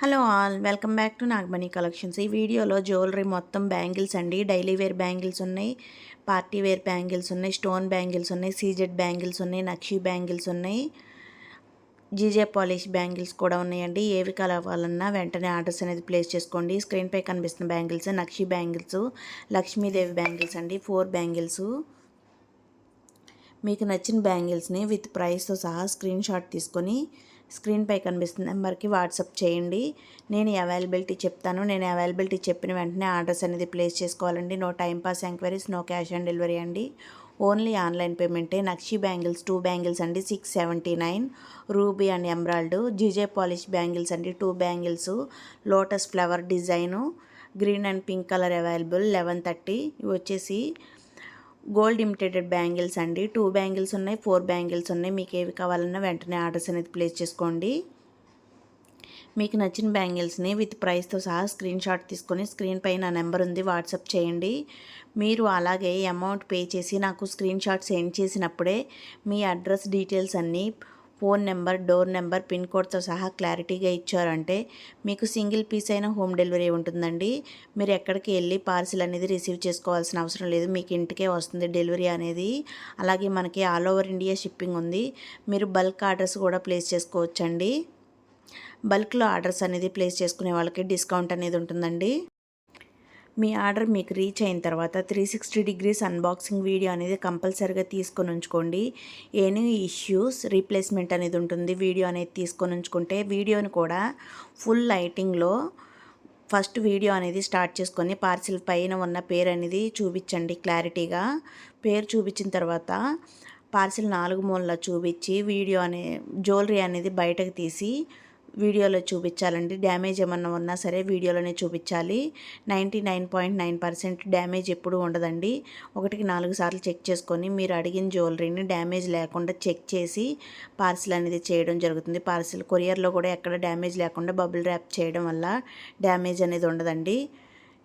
Hello all welcome back to Nagamani collections. ఈ వీడియోలో jewellery మొత్తం బ్యాంగిల్స్ అండి. డైలీ వేర్ బ్యాంగిల్స్ ఉన్నాయి పార్టీ వేర్ బ్యాంగిల్స్ ఉన్నాయి స్టోన్ బ్యాంగిల్స్ ఉన్నాయి సీజెడ్ బ్యాంగిల్స్ ఉన్నాయి నక్షి బ్యాంగిల్స్ ఉన్నాయి జీజే పాలిష్ బ్యాంగిల్స్ కూడా ఉన్నాయండి. ఏవి కావాలన్నా వెంటనే ఆర్డర్స్ అనేది ప్లేస్ చేసుకోండి. స్క్రీన్పై కనిపిస్తున్న bangles nakshi bangles Lakshmidevi bangles అండి ఫోర్ బ్యాంగిల్స్. మీకు నచ్చిన బ్యాంగిల్స్ని విత్ ప్రైస్తో సహా స్క్రీన్ షాట్ తీసుకొని స్క్రీన్పై కనిపిస్తున్న నెంబర్కి వాట్సాప్ చేయండి. నేను అవైలబిలిటీ చెప్తాను. నేను అవైలబిలిటీ చెప్పిన వెంటనే ఆర్డర్స్ అనేది ప్లేస్ చేసుకోవాలండి. No time pass enquiries no cash on delivery అండి. ఓన్లీ ఆన్లైన్ పేమెంటే. నక్షి బ్యాంగిల్స్ టూ బ్యాంగిల్స్ అండి. Six seventy nine ruby and emerald. GJ polish bangles అండి. Two bangles lotus flower design. Green and pink colour available. Eleven thirty. ఇవి వచ్చేసి gold imitated bangles అండి. Two bangles ఉన్నాయి four bangles ఉన్నాయి. మీకు ఏవి కావాలన్నా వెంటనే ఆర్డర్స్ అనేది ప్లేస్ చేసుకోండి. మీకు నచ్చిన బ్యాంగిల్స్ని విత్ ప్రైస్తో సహా స్క్రీన్ షాట్ తీసుకొని స్క్రీన్ పైన నెంబర్ ఉంది వాట్సాప్ చేయండి. మీరు అలాగే అమౌంట్ పే చేసి నాకు స్క్రీన్ షాట్ సెండ్ చేసినప్పుడే మీ అడ్రస్ డీటెయిల్స్ అన్నీ phone number door number pin కోడ్తో సహా క్లారిటీగా ఇచ్చారంటే మీకు సింగిల్ పీస్ అయిన హోమ్ డెలివరీ ఉంటుందండి. మీరు ఎక్కడికి వెళ్ళి పార్సిల్ అనేది రిసీవ్ చేసుకోవాల్సిన అవసరం లేదు. మీకు ఇంటికే వస్తుంది డెలివరీ అనేది. అలాగే మనకి ఆల్ ఓవర్ ఇండియా షిప్పింగ్ ఉంది. మీరు బల్క్ ఆర్డర్స్ కూడా ప్లేస్ చేసుకోవచ్చండి. బల్క్లో ఆర్డర్స్ అనేది ప్లేస్ చేసుకునే వాళ్ళకి డిస్కౌంట్ అనేది ఉంటుందండి. మీ ఆర్డర్ మీకు రీచ్ అయిన తర్వాత three sixty degrees unboxing video అనేది కంపల్సరీగా తీసుకొని ఉంచుకోండి. ఎనీ ఇష్యూస్ రీప్లేస్మెంట్ అనేది ఉంటుంది. వీడియో అనేది తీసుకొని ఉంచుకుంటే వీడియోని కూడా ఫుల్ లైటింగ్లో ఫస్ట్ వీడియో అనేది స్టార్ట్ చేసుకొని పార్సిల్ పైన ఉన్న పేరు అనేది చూపించండి క్లారిటీగా. పేరు చూపించిన తర్వాత పార్సిల్ నాలుగు మూలలో చూపించి వీడియో అనే జ్యువెలరీ అనేది బయటకు తీసి వీడియోలో చూపించాలండి. డ్యామేజ్ ఏమన్నా ఉన్నా సరే వీడియోలోనే చూపించాలి. Ninety nine point nine percent damage ఎప్పుడు ఉండదండి. ఒకటికి నాలుగు సార్లు చెక్ చేసుకొని మీరు అడిగిన జ్యువెలరీని డ్యామేజ్ లేకుండా చెక్ చేసి పార్సిల్ అనేది చేయడం జరుగుతుంది. పార్సిల్ కొరియర్లో కూడా ఎక్కడ డ్యామేజ్ లేకుండా బబుల్ ర్యాప్ చేయడం వల్ల డ్యామేజ్ అనేది ఉండదండి.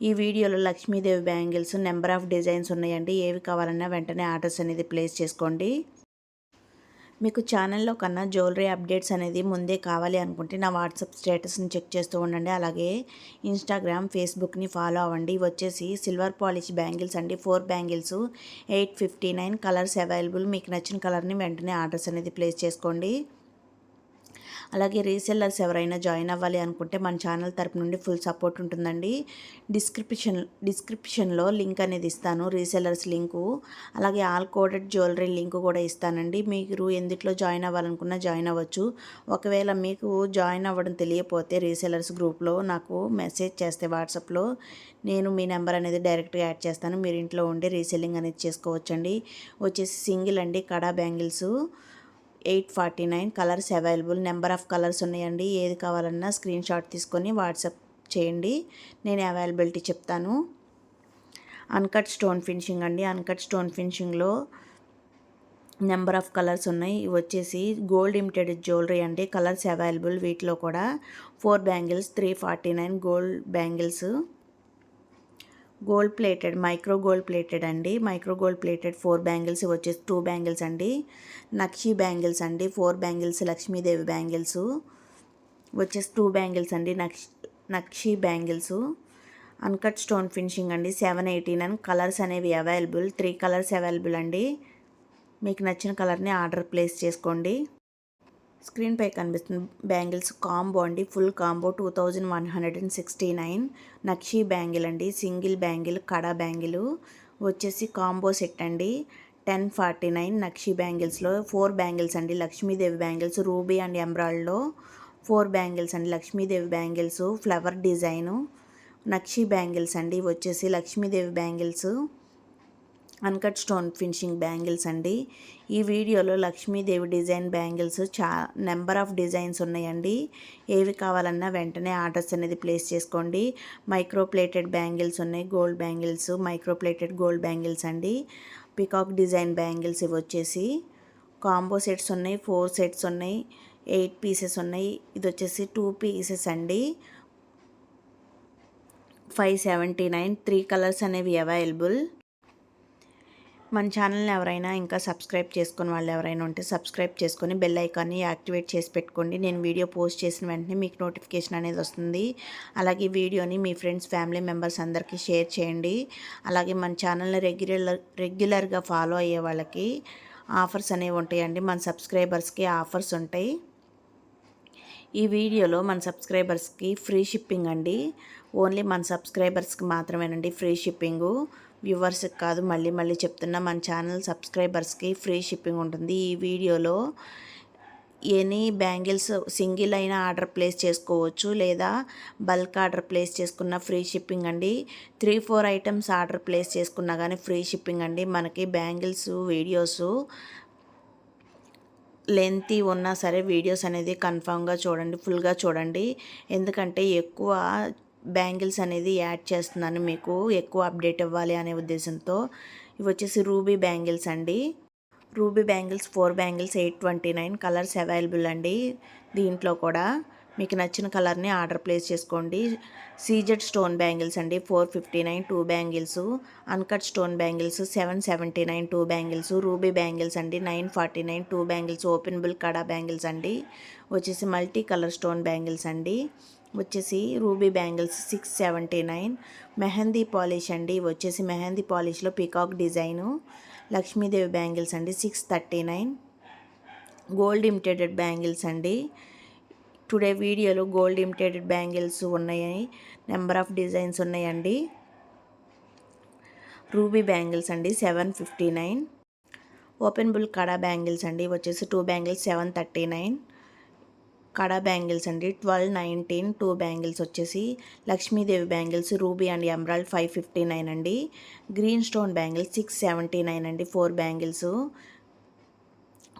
ఈ వీడియోలో Lakshmi Devi bangles number of designs ఉన్నాయండి. ఏవి కావాలన్నా వెంటనే ఆర్డర్స్ అనేది ప్లేస్ చేసుకోండి. మీకు ఛానల్లో కన్నా జ్యువెలరీ అప్డేట్స్ అనేది ముందే కావాలి అనుకుంటే నా వాట్సాప్ స్టేటస్ని చెక్ చేస్తూ ఉండండి. అలాగే ఇన్స్టాగ్రామ్ ఫేస్బుక్ని ఫాలో అవ్వండి. వచ్చేసి సిల్వర్ పాలిష్ బ్యాంగిల్స్ అండి. Four bangles eight fifty nine colours available. మీకు నచ్చిన కలర్ని వెంటనే ఆర్డర్స్ అనేది ప్లేస్ చేసుకోండి. అలాగే రీసెల్లర్స్ ఎవరైనా జాయిన్ అవ్వాలి అనుకుంటే మన ఛానల్ తరపు నుండి ఫుల్ సపోర్ట్ ఉంటుందండి. డిస్క్రిప్షన్ డిస్క్రిప్షన్లో లింక్ అనేది ఇస్తాను రీసెల్లర్స్ లింకు. అలాగే ఆల్ కోడెడ్ జ్యువెలరీ లింక్ కూడా ఇస్తానండి. మీరు ఎందుట్లో జాయిన్ అవ్వాలనుకున్నా జాయిన్ అవ్వచ్చు. ఒకవేళ మీకు జాయిన్ అవ్వడం తెలియపోతే రీసెల్లర్స్ గ్రూప్లో నాకు మెసేజ్ చేస్తే వాట్సాప్లో నేను మీ నెంబర్ అనేది డైరెక్ట్గా యాడ్ చేస్తాను. మీరు ఇంట్లో ఉండి రీసెల్లింగ్ అనేది చేసుకోవచ్చండి. వచ్చేసి సింగిల్ అండి kada bangles. Eight forty nine colours available. Number of colours ఉన్నాయండి. ఏది కావాలన్నా స్క్రీన్ షాట్ తీసుకొని వాట్సాప్ చేయండి. నేను అవైలబిలిటీ చెప్తాను. అన్కట్ స్టోన్ ఫినిషింగ్ అండి. అన్కట్ స్టోన్ ఫినిషింగ్లో నెంబర్ ఆఫ్ కలర్స్ ఉన్నాయి. ఇవి వచ్చేసి గోల్డ్ ఇమిటెడ్ జ్యువెలరీ అండి. కలర్స్ అవైలబుల్ వీటిలో కూడా. Four bangles three forty nine gold bangles. Gold plated micro gold plated అండి. Micro gold plated four bangles వచ్చేసి టూ బ్యాంగిల్స్ అండి. నక్షి బ్యాంగిల్స్ అండి. ఫోర్ బ్యాంగిల్స్ లక్ష్మీదేవి బ్యాంగిల్స్ వచ్చేసి టూ బ్యాంగిల్స్ అండి. Nakshi nakshi bangles uncut stone finishing అండి. Seven eighty nine colours అనేవి available three colours available అండి. మీకు నచ్చిన కలర్ని ఆర్డర్ ప్లేస్ చేసుకోండి. స్క్రీన్పై కనిపిస్తుంది బ్యాంగిల్స్ కాంబో అండి. Full combo two thousand one hundred and sixty nine. Nakshi bangle అండి. Single bangle kada bangle. వచ్చేసి కాంబో సెట్ అండి. టెన్ ఫార్టీ నైన్ నక్షి బ్యాంగిల్స్లో ఫోర్ బ్యాంగిల్స్ అండి. లక్ష్మీదేవి బ్యాంగిల్స్ రూబీ అండ్ ఎంబ్రాయిడ్లో ఫోర్ బ్యాంగిల్స్ అండి. Lakshmi Devi bangles flower design. Nakshi bangles అండి. వచ్చేసి Lakshmi Devi bangles. Uncut stone finishing bangles అండి. ఈ వీడియోలో లక్ష్మీదేవి డిజైన్ బ్యాంగిల్స్ చా నెంబర్ ఆఫ్ డిజైన్స్ ఉన్నాయండి. ఏవి కావాలన్నా వెంటనే ఆర్డర్స్ అనేది ప్లేస్ చేసుకోండి. మైక్రో ప్లేటెడ్ బ్యాంగిల్స్ ఉన్నాయి. Gold bangles micro plated gold bangles అండి. పికాక్ డిజైన్ బ్యాంగిల్స్ ఇవి వచ్చేసి కాంబో సెట్స్ ఉన్నాయి. ఫోర్ సెట్స్ ఉన్నాయి. ఎయిట్ పీసెస్ ఉన్నాయి. ఇది వచ్చేసి టూ పీసెస్ అండి. Five seventy nine three colours అనేవి అవైలబుల్. మన ఛానల్ని ఎవరైనా ఇంకా సబ్స్క్రైబ్ చేసుకుని వాళ్ళు ఎవరైనా ఉంటే సబ్స్క్రైబ్ చేసుకొని బెల్ ఐకాన్ని యాక్టివేట్ చేసి పెట్టుకోండి. నేను వీడియో పోస్ట్ చేసిన వెంటనే మీకు నోటిఫికేషన్ అనేది వస్తుంది. అలాగే వీడియోని మీ ఫ్రెండ్స్ ఫ్యామిలీ మెంబర్స్ అందరికీ షేర్ చేయండి. అలాగే మన ఛానల్ని రెగ్యులర్ రెగ్యులర్గా ఫాలో అయ్యే వాళ్ళకి ఆఫర్స్ అనేవి ఉంటాయండి. మన సబ్స్క్రైబర్స్కి ఆఫర్స్ ఉంటాయి. ఈ వీడియోలో మన సబ్స్క్రైబర్స్కి ఫ్రీ షిప్పింగ్ అండి. ఓన్లీ మన సబ్స్క్రైబర్స్కి మాత్రమేనండి ఫ్రీ షిప్పింగు. వ్యూవర్స్కి కాదు మళ్ళీ మళ్ళీ చెప్తున్నా మన ఛానల్ సబ్స్క్రైబర్స్కి ఫ్రీ షిప్పింగ్ ఉంటుంది. ఈ వీడియోలో ఎనీ బ్యాంగిల్స్ సింగిల్ అయినా ఆర్డర్ ప్లేస్ చేసుకోవచ్చు లేదా బల్క్ ఆర్డర్ ప్లేస్ చేసుకున్న ఫ్రీ షిప్పింగ్ అండి. Three four items order place చేసుకున్నా కానీ ఫ్రీ షిప్పింగ్ అండి. మనకి బ్యాంగిల్స్ వీడియోస్ లెంతీ ఉన్నా సరే వీడియోస్ అనేది కన్ఫామ్గా చూడండి ఫుల్గా చూడండి. ఎందుకంటే ఎక్కువ బ్యాంగిల్స్ అనేది యాడ్ చేస్తున్నాను మీకు. ఎక్కువ అప్డేట్ ఇవ్వాలి అనే ఉద్దేశంతో. ఇవి వచ్చేసి రూబీ బ్యాంగిల్స్ అండి. Ruby bangles four bangles eight twenty nine colours available అండి. దీంట్లో కూడా మీకు నచ్చిన కలర్ని ఆర్డర్ ప్లేస్ చేసుకోండి. సీజెడ్ స్టోన్ బ్యాంగిల్స్ అండి four fifty nine two bangles. Uncut stone bangles seven seventy nine two bangles. Ruby bangles అండి nine forty nine two bangles. Openable kada bangles అండి. వచ్చేసి మల్టీ కలర్ స్టోన్ బ్యాంగిల్స్ అండి. వచ్చేసి ruby bangles six seventy nine. Mehndi polish అండి. వచ్చేసి మెహందీ పాలిష్లో peacock design. Lakshmidevi bangles అండి six thirty nine. Gold imitated bangles అండి. టుడే వీడియోలో గోల్డ్ ఇమిటేటెడ్ బ్యాంగిల్స్ ఉన్నాయి. నెంబర్ ఆఫ్ డిజైన్స్ ఉన్నాయండి. రూబీ బ్యాంగిల్స్ అండి seven fifty nine. Openable kada bangles అండి. వచ్చేసి two bangles seven thirty nine. Kada bangles అండి. Twelve nineteen two bangles వచ్చేసి Lakshmi Devi bangles ruby and emerald five fifty nine అండి. Green stone bangles six seventy nine అండి four bangles.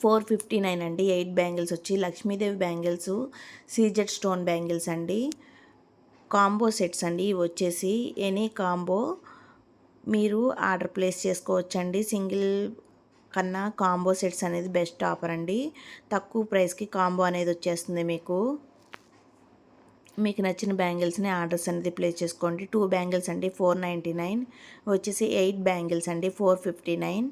Four fifty nine అండి eight bangles వచ్చి Lakshmi Devi bangles CZ stone bangles అండి. Combo sets అండి ఇవి వచ్చేసి any combo మీరు order place చేసుకోవచ్చండి. సింగిల్ కన్నా కాంబో సెట్స్ అనేది బెస్ట్ ఆఫర్ అండి. తక్కువ ప్రైస్కి కాంబో అనేది వచ్చేస్తుంది మీకు. మీకు నచ్చిన బ్యాంగిల్స్ని ఆర్డర్స్ అనేది ప్లేస్ చేసుకోండి. టూ బ్యాంగిల్స్ అండి ఫోర్ నైంటీ నైన్. వచ్చేసి ఎయిట్ బ్యాంగిల్స్ అండి ఫోర్ ఫిఫ్టీ నైన్.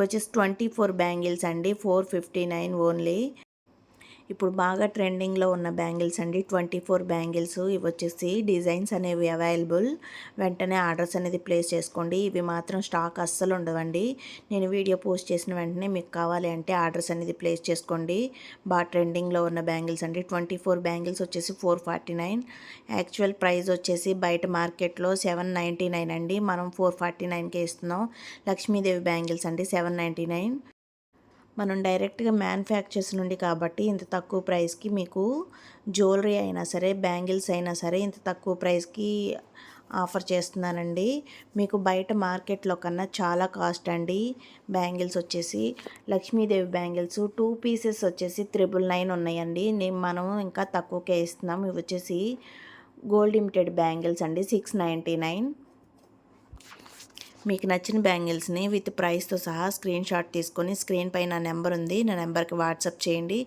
వచ్చేసి ట్వంటీ ఫోర్ బ్యాంగిల్స్ అండి ఫోర్ ఫిఫ్టీ నైన్ ఓన్లీ. ఇప్పుడు బాగా ట్రెండింగ్లో ఉన్న బ్యాంగిల్స్ అండి. ట్వంటీ ఫోర్ బ్యాంగిల్స్ ఇవి వచ్చేసి డిజైన్స్ అనేవి అవైలబుల్. వెంటనే ఆర్డర్స్ అనేది ప్లేస్ చేసుకోండి. ఇవి మాత్రం స్టాక్ అస్సలు ఉండవండి. నేను వీడియో పోస్ట్ చేసిన వెంటనే మీకు కావాలి అంటే ఆర్డర్స్ అనేది ప్లేస్ చేసుకోండి. బాగా ట్రెండింగ్లో ఉన్న బ్యాంగిల్స్ అండి. ట్వంటీ ఫోర్ బ్యాంగిల్స్ వచ్చేసి four forty nine. Actual price వచ్చేసి బయట మార్కెట్లో సెవెన్ నైంటీ నైన్ అండి. మనం ఫోర్ ఫార్టీ నైన్కే ఇస్తున్నాం. లక్ష్మీదేవి బ్యాంగిల్స్ అండి సెవెన్ నైంటీ నైన్. మనం డైరెక్ట్గా మ్యానుఫ్యాక్చర్స్ నుండి కాబట్టి ఇంత తక్కువ ప్రైస్కి మీకు జ్యువెలరీ అయినా సరే బ్యాంగిల్స్ అయినా సరే ఇంత తక్కువ ప్రైస్కి ఆఫర్ చేస్తున్నానండి. మీకు బయట మార్కెట్లో కన్నా చాలా కాస్ట్ అండి బ్యాంగిల్స్ వచ్చేసి. లక్ష్మీదేవి బ్యాంగిల్స్ టూ పీసెస్ వచ్చేసి త్రిబుల్ నైన్ ఉన్నాయండి. నేను మనం ఇంకా తక్కువకే ఇస్తున్నాం. ఇవి వచ్చేసి గోల్డ్ లిమిటెడ్ బ్యాంగిల్స్ అండి సిక్స్ నైంటీ నైన్. మీకు నచ్చిన బ్యాంగిల్స్ని విత్ ప్రైస్తో సహా స్క్రీన్ షాట్ తీసుకొని స్క్రీన్ పై నా నెంబర్ ఉంది. నా నెంబర్కి వాట్సాప్ చేయండి.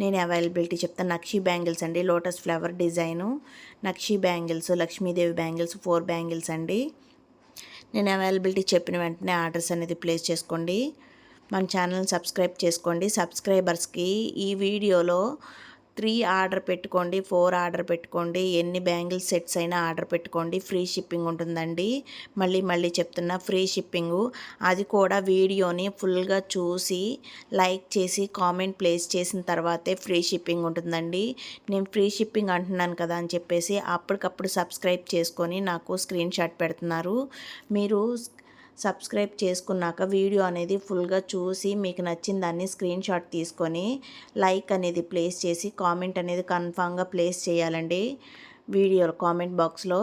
నేను అవైలబిలిటీ చెప్తాను నక్షీ బ్యాంగిల్స్ అండి. Lotus flower design nakshi bangles Lakshmi Devi bangles four bangles అండి. నేను అవైలబిలిటీ చెప్పిన వెంటనే ఆర్డర్స్ అనేది ప్లేస్ చేసుకోండి. మన ఛానల్ సబ్స్క్రైబ్ చేసుకోండి. సబ్స్క్రైబర్స్కి ఈ వీడియోలో త్రీ ఆర్డర్ పెట్టుకోండి ఫోర్ ఆర్డర్ పెట్టుకోండి ఎన్ని బ్యాంగిల్ సెట్స్ అయినా ఆర్డర్ పెట్టుకోండి ఫ్రీ షిప్పింగ్ ఉంటుందండి. మళ్ళీ మళ్ళీ చెప్తున్నా ఫ్రీ షిప్పింగు. అది కూడా వీడియోని ఫుల్గా చూసి లైక్ చేసి కామెంట్ ప్లేస్ చేసిన తర్వాతే ఫ్రీ షిప్పింగ్ ఉంటుందండి. నేను ఫ్రీ షిప్పింగ్ అంటున్నాను కదా అని చెప్పేసి అప్పటికప్పుడు సబ్స్క్రైబ్ చేసుకొని నాకు స్క్రీన్ షాట్ పెడుతున్నారు. మీరు సబ్స్క్రైబ్ చేసుకున్నాక వీడియో అనేది ఫుల్గా చూసి మీకు నచ్చిన దాన్ని స్క్రీన్ షాట్ తీసుకొని లైక్ అనేది ప్లేస్ చేసి కామెంట్ అనేది కన్ఫామ్గా ప్లేస్ చేయాలండి. వీడియో కామెంట్ బాక్స్లో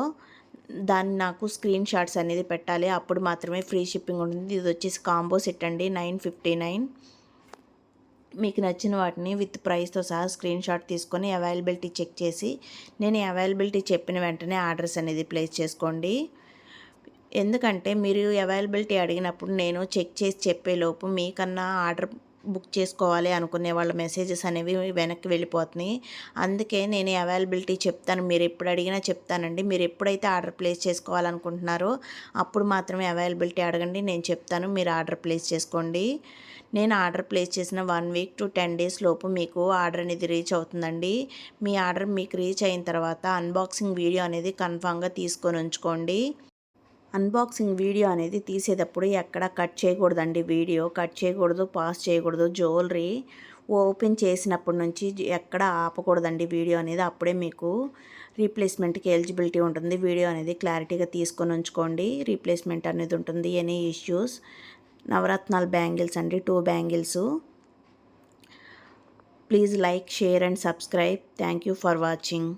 దాన్ని నాకు స్క్రీన్ షాట్స్ అనేది పెట్టాలి. అప్పుడు మాత్రమే ఫ్రీ షిప్పింగ్ ఉంటుంది. ఇది వచ్చేసి కాంబో సెట్ అండి. Nine fifty nine. మీకు నచ్చిన వాటిని విత్ ప్రైస్తో సహా స్క్రీన్ షాట్ తీసుకొని అవైలబిలిటీ చెక్ చేసి నేను అవైలబిలిటీ చెప్పిన వెంటనే ఆర్డర్స్ అనేది ప్లేస్ చేసుకోండి. ఎందుకంటే మీరు అవైలబిలిటీ అడిగినప్పుడు నేను చెక్ చేసి చెప్పేలోపు మీకన్నా ఆర్డర్ బుక్ చేసుకోవాలి అనుకునే వాళ్ళ మెసేజెస్ అనేవి వెనక్కి వెళ్ళిపోతున్నాయి. అందుకే నేను అవైలబిలిటీ చెప్తాను. మీరు ఎప్పుడు అడిగినా చెప్తానండి. మీరు ఎప్పుడైతే ఆర్డర్ ప్లేస్ చేసుకోవాలనుకుంటున్నారో అప్పుడు మాత్రమే అవైలబిలిటీ అడగండి. నేను చెప్తాను. మీరు ఆర్డర్ ప్లేస్ చేసుకోండి. నేను ఆర్డర్ ప్లేస్ చేసిన one week to ten days లోపు మీకు ఆర్డర్ అనేది రీచ్ అవుతుందండి. మీ ఆర్డర్ మీకు రీచ్ అయిన తర్వాత అన్బాక్సింగ్ వీడియో అనేది కన్ఫామ్గా తీసుకొని ఉంచుకోండి. అన్బాక్సింగ్ వీడియో అనేది తీసేటప్పుడు ఎక్కడ కట్ చేయకూడదండి. వీడియో కట్ చేయకూడదు పాస్ చేయకూడదు. జ్యువెలరీ ఓపెన్ చేసినప్పటి నుంచి ఎక్కడ ఆపకూడదండి వీడియో అనేది. అప్పుడే మీకు రీప్లేస్మెంట్కి ఎలిజిబిలిటీ ఉంటుంది. వీడియో అనేది క్లారిటీగా తీసుకొని ఉంచుకోండి. రీప్లేస్మెంట్ అనేది ఉంటుంది. ఎనీ ఇష్యూస్ నవరత్నాల బ్యాంగిల్స్ అండి. Two bangles. Please like share and subscribe. Thank you for watching.